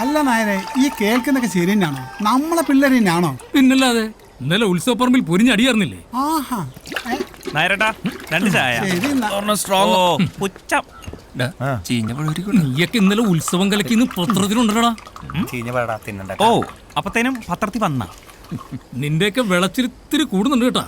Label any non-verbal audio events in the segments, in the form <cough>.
അല്ല നായരെ ഈ കേൾക്കുന്നൊക്കെ ശരി തന്നെയാണോ നമ്മളെ പിള്ളേർ തന്നെയാണോ പിന്നല്ലാതെ. ഇന്നലെ ഉത്സവപ്പറമ്പിൽ പൊരിഞ്ഞടിയായിരുന്നില്ലേ? ആഹാ. നായരട്ടാ രണ്ട് ചായ. പുച്ഛം. നീയൊക്കെ ഇന്നലെ ഉത്സവം കലക്കിന്ന് പത്രത്തിലുണ്ടടാ ഓ അപ്പത്തേനും പത്രത്തിൽ വന്ന. നിന്റെയൊക്കെ വിളച്ചിരിത്തിരി കൂടുന്നുണ്ട് കേട്ടാ.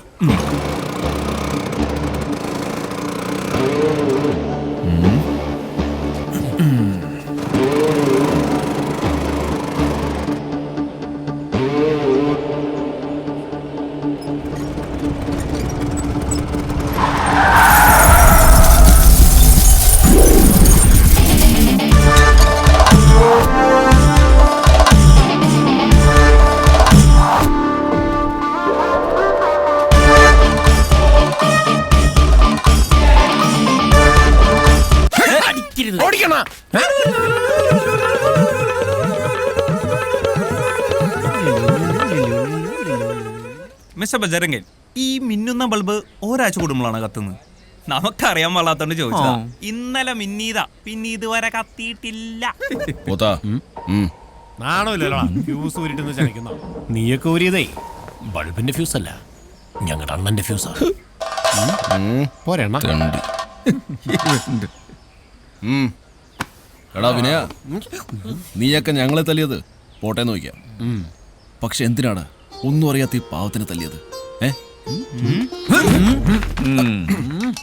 മിസ്റ്റർ ബജരംഗൻ ഈ മിന്നുന്ന ബൾബ് ഒരാഴ്ച കൂടുമ്പോഴാണ് കത്തുന്നത്. നമുക്കറിയാൻ പാടാത്തോണ്ട് ചോദിച്ചാ ഇന്നലെ മിന്നീതാ പിന്നെ ഇതുവരെ കത്തിയിട്ടില്ല. നാണമില്ലല്ലോ ഫ്യൂസ് ഊരിട്ടെന്ന് ചണിക്കുന്ന നീയൊക്കെ ഊരിയതേ. ബൾബിന്റെ ഫ്യൂസ് അല്ല. ഞങ്ങളുടെ അണ്ണന്റെ ഫ്യൂസാ. പോരണ്ട. എടാ വിനയ നീയൊക്കെ ഞങ്ങളെ തല്ലിയത്. പോട്ടെ നോക്കിയാ പക്ഷെ എന്തിനാണ്? ഒന്നും അറിയാത്ത ഈ പാവത്തിനെ തല്ലിയത്. ഏ?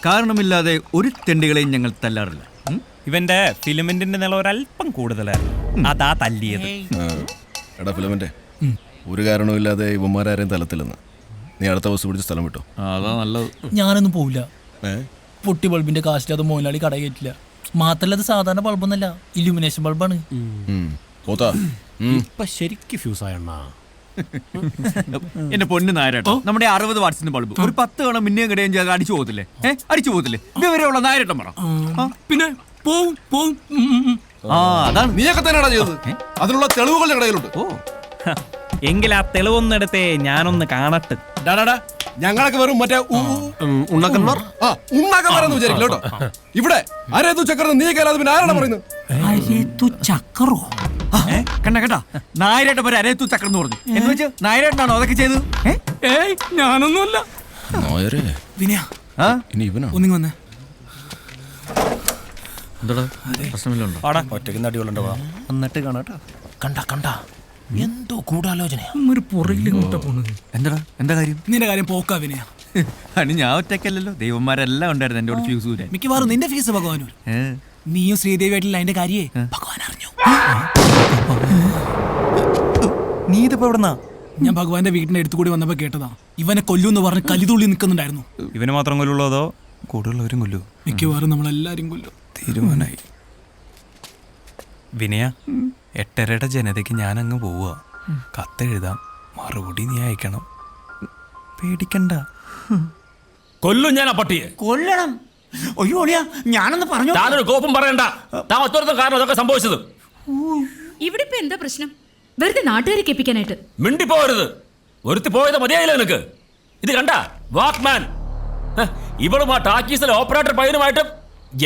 കാരണമില്ലാതെ ഒരു തെണ്ടികളെയും ഞങ്ങൾ തല്ലാറില്ല. ഇവന്റെ ഫിലിമെന്റിന്റെ നില ഒരല്പം കൂടുതലായിരുന്നു. അതാ തല്ലിയത്. എടാ ഫിലമന്റെ ഒരു കാരണവുമില്ലാതെ ഇവന്മാരാരെയും തലത്തില്ലെന്ന് നീ അടുത്ത ബസ് പിടിച്ച് സ്ഥലം വിട്ടോ. അതാ നല്ലത്. ഞാനൊന്നും പോവില്ല. പൊട്ടി ബൾബിന്റെ കാശില്ലാതെ മോഹൻലാളി കട കയറ്റില്ല. മാത്രല്ല അത് സാധാരണ ബൾബൊന്നല്ല ഇലുമിനേഷൻ ബൾബാണ് ഉം. പോത്താ. ഇപ്പൊ ശരിക്ക് ഫ്യൂസ് എന്റെ പൊന്ന് നായരട്ടോ നമ്മുടെ അറുപത് വാട്സിന്റെ ബൾബ് ഒരു പത്ത് തവണ മിന്നിയും കിടയും ചെയ്ത് അടിച്ചു പോകത്തില്ലേ? ഏഹ് അടിച്ചു പോകത്തില്ലേ? വിവരമുള്ള നായരട്ടം പറ. പിന്നെ പോവും പോവും. ആ അതാണ്. നീയൊക്കെ തന്നെ ചെയ്തത്? അതിനുള്ള തെളിവുകൾ ഞങ്ങളുടെ കയ്യിലുണ്ട് ഓ എങ്കിൽ ആ തെളിവൊന്നെടുത്തേ ഞാനൊന്ന് കാണട്ടെ. ഡാ, ഡാ, ഡാ. ഞങ്ങളൊക്കെ വെറും മറ്റേ ഉണ്ണക്കന്മാർ? ആ വിചാരിക്കില്ല കേട്ടോ. ഇവിടെ അരേതു ചക്രം നീ കേരളത്തിൽ പിന്നെ ആരാണ് പറയുന്നത്? കണ്ട കേട്ടാ നായരേട്ട പേര് അരേത്തു ചക്രം എന്ന് പറഞ്ഞു എന്ന് വെച്ച് നായരേട്ടനാണോ അതൊക്കെ ചെയ്തത്? ഏയ് ഞാനൊന്നുമല്ല. നോയരെ. വിനയ ആ ഇനി ഇവനാ? ഒന്നിങ്ങി വന്നേ. എന്താടാ? പ്രശ്നമില്ലുണ്ടോ പാടാ എന്നിട്ട് കാണാട്ടോ കണ്ട കണ്ട. എന്തോ ഗൂഢാലോചനയാ. ഒരു പുറകിലിങ്ങോട്ടാ പോണത്. എന്താടാ? എന്താ കാര്യം? നിന്റെ കാര്യം പോക്കാ വിനയ. ഞാൻ ഒറ്റയ്ക്കല്ലല്ലോ. ദൈവന്മാരെല്ലാം ഉണ്ടായിരുന്നു എന്റെ ഫ്യൂസ് ഊരാൻ മിക്കവാറും നിന്റെ ഫീസ് ഭഗവാനൂർ. നീയും ശ്രീദേവി അതിന്റെ കാര്യേ ഭഗവാൻ അറിഞ്ഞു. നീ ഇതിപ്പോ എവിടെന്നാ? ഞാൻ ഭഗവാന്റെ വീടിന്റെ അടുത്ത് കൂടി വന്നപ്പോ കേട്ടതാ. ഇവനെ കൊല്ലൂന്ന് പറഞ്ഞ് കലിതുള്ളി നിൽക്കുന്നുണ്ടായിരുന്നു ഇവന് മാത്രം കൊല്ലുള്ളൂ അതോ? കൂടുതലുള്ളവരും കൊല്ലൂ. മിക്കവാറും നമ്മളെല്ലാരും കൊല്ലും. തീരുമാനായി. വിനയ? എട്ടരയുടെ ജനതയ്ക്ക് ഞാൻ അങ്ങ് പോവുക കത്തെഴുതാം. മറുപടി നീ അയക്കണം. പേടിക്കണ്ട. കൊല്ലും ഞാൻ ആ പട്ടിയെ. കൊല്ലണം. അയ്യോ അളിയാ ഞാനൊന്ന് പറഞ്ഞു? താനൊരു കോപ്പും പറയണ്ട. താൻ ഒറ്റ കാരണം അതൊക്കെ സംഭവിച്ചത്. ഇവിടെ ഇപ്പൊ എന്താ പ്രശ്നം? വെറുതെ നാട്ടുകാരെ കേൾപ്പിക്കാനായിട്ട്. മിണ്ടിപ്പോരുത് ഒരുത്തി പോയത് മതിയായില്ല നിനക്ക്. ഇത് കണ്ട? വാക്മാൻ. ഹ, ഇവളും ആ ടാക്കീസിലെ ഓപ്പറേറ്റർ പയ്യനുമായിട്ട്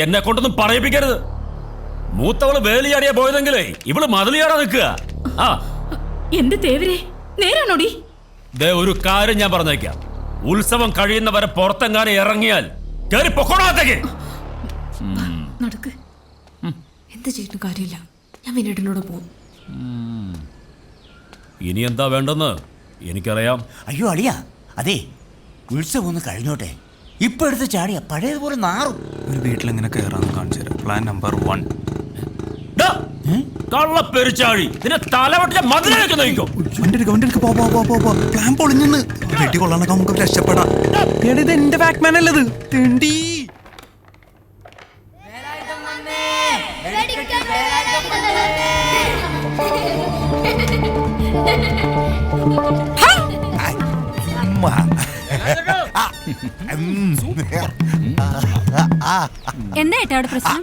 എന്നെ കൊണ്ടൊന്നും പറയിപ്പിക്കരുത്. മൂത്തവൾ വേലിയാടിയാ പോയതെങ്കിലേ ഇവൾ മതിലിയാടാ നിൽക്കുക. ആ. എന്റെ തേവരെ? നേരാണോടി? ദേ ഒരു കാര്യം ഞാൻ പറഞ്ഞേക്കാം. ഉത്സവം കഴിയുന്നവരെ പുറത്തെങ്ങാനും ഇറങ്ങിയാൽ കയറി പൊക്കോണത്തേക്ക് നടക്ക്. എന്ത് ചെയ്തിട്ടും കാര്യമില്ല? ഞാൻ വിനീടിനോട് പോകും ഇനി എന്താ വേണ്ടെന്ന് എനിക്കറിയാം. അയ്യോ അളിയാ. അതെ ഉത്സവം ഒന്ന് കഴിഞ്ഞോട്ടെ. ഇപ്പൊ എടുത്ത് ചാടിയ പഴയതുപോലെ നാറും. ഒരു വീട്ടിലെങ്ങനെ കയറാന്ന് കാണിച്ചു തരാം. പ്ലാൻ നമ്പർ വൺ കള്ളപ്പെരുച്ചാഴി നിന്നെ തലവട്ടിച്ച മതിലേക്ക് പോ പ്ലാൻ പൊളിഞ്ഞെന്ന് വെട്ടി കൊള്ളാനൊക്കെ നമുക്ക് രക്ഷപ്പെടാം. ഇത് എന്റെ ബാക്ക്മാൻ അല്ലത്. തെണ്ടി. എന്താ ഏട്ടാ അവിടെ പ്രശ്നം?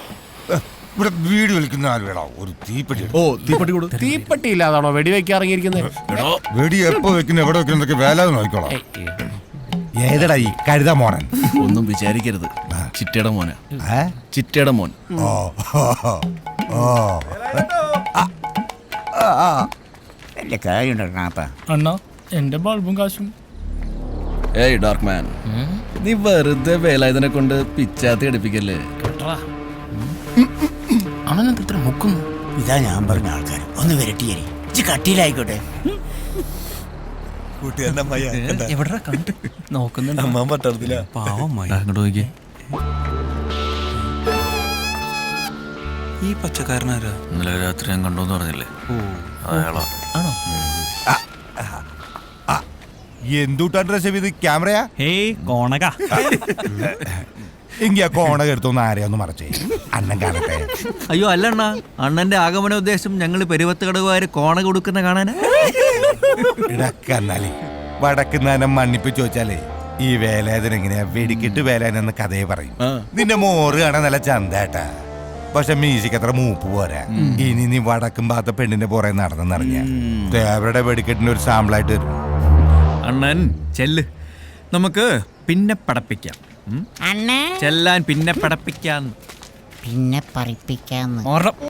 ഇവിടെ വീട് വലിക്കുന്ന ആര് വേണോ? ഒരു തീപ്പെട്ടി ഓ തീപ്പെട്ടി കൊടു തീപ്പെട്ടി ഇല്ലാതാണോ വെടി ഇറങ്ങിയിരിക്കുന്നത് വെടി എപ്പോ വെക്കുന്ന എവിടെ വെക്കുന്നതൊക്കെ വേല നോക്കിക്കോളാം. ഏതടാ ഈ കരുതാ മോനൻ? ഒന്നും വിചാരിക്കരുത്. ചിറ്റയുടെ മോന? ചിറ്റയുടെ മോൻ. ഓ ഓ. വലിയ കാര്യമുണ്ടാ അണ്ണാ എന്റെ ബൾബും കാശും. ഏയ് ഡാർക്ക് മാൻ. നീ വെറുതെ വേലായുധനെ കൊണ്ട് പിച്ചാത്തി അടിപ്പിക്കല്ലേ അണ്ണനെന്ത് ഇത്ര മുക്കുന്നു ഇതാ ഞാൻ പറഞ്ഞ ആൾക്കാർ ഒന്ന് വിരട്ടിയേരി. ഇച്ചി കട്ടിയിലായിക്കോട്ടെ. എവിടെ കണ്ടു? നോക്കുന്നുണ്ട്? അങ്ങോട്ട് നോക്കിയേ. ഈ പച്ചക്കാരനാരാ? ഇന്നലെ രാത്രി ഞാൻ കണ്ടോന്ന് പറഞ്ഞില്ലേ? അയാളാ. എന്തുട്ടാ ഡ്രസ് ചെയ്ത് ക്യാമറയാ? ഹേ കോണക. <laughs> എങ്കി ആ കോണ എടുത്തൊന്ന് ആരെയൊന്ന് മറച്ചേ. അണ്ണൻ കാണട്ടെ. അയ്യോ അല്ലണ്ണ അണ്ണാ. അണ്ണന്റെ ആഗമന ഉദ്ദേശം ഞങ്ങൾ പെരുവത്ത് കടകുകാര് കോണ കൊടുക്കുന്ന കാണാനാ. ഇടക്കന്നാലേ വടക്കുന്നാനം മണ്ണിപ്പ് ചോദിച്ചാലേ ഈ വേലേതന എങ്ങനെയാ വെടിക്കിട്ട് വേലായൻ എന്ന കഥയെ പറയും. നിന്റെ മോറ് കാണാൻ നല്ല ചന്തേട്ടാ പക്ഷെ മ്യൂസിക് അത്ര മൂപ്പ് പോരാ. ഇനി നീ വടക്കും ഭാഗത്തെ പെണ്ണിന്റെ പുറകെ നടന്നെന്നറിഞ്ഞ തേവരുടെ വെടിക്കെട്ടിന്റെ ഒരു സാമ്പിളായിട്ട് വരും. അണ്ണൻ ചെല്ല്. നമുക്ക് പിന്നെ പടപ്പിക്കാം? അണ്ണേ. ചെല്ലാൻ പിന്നെ പടപ്പിക്കാൻ പിന്നെ പറിപ്പിക്കാന്ന് ഉറപ്പ്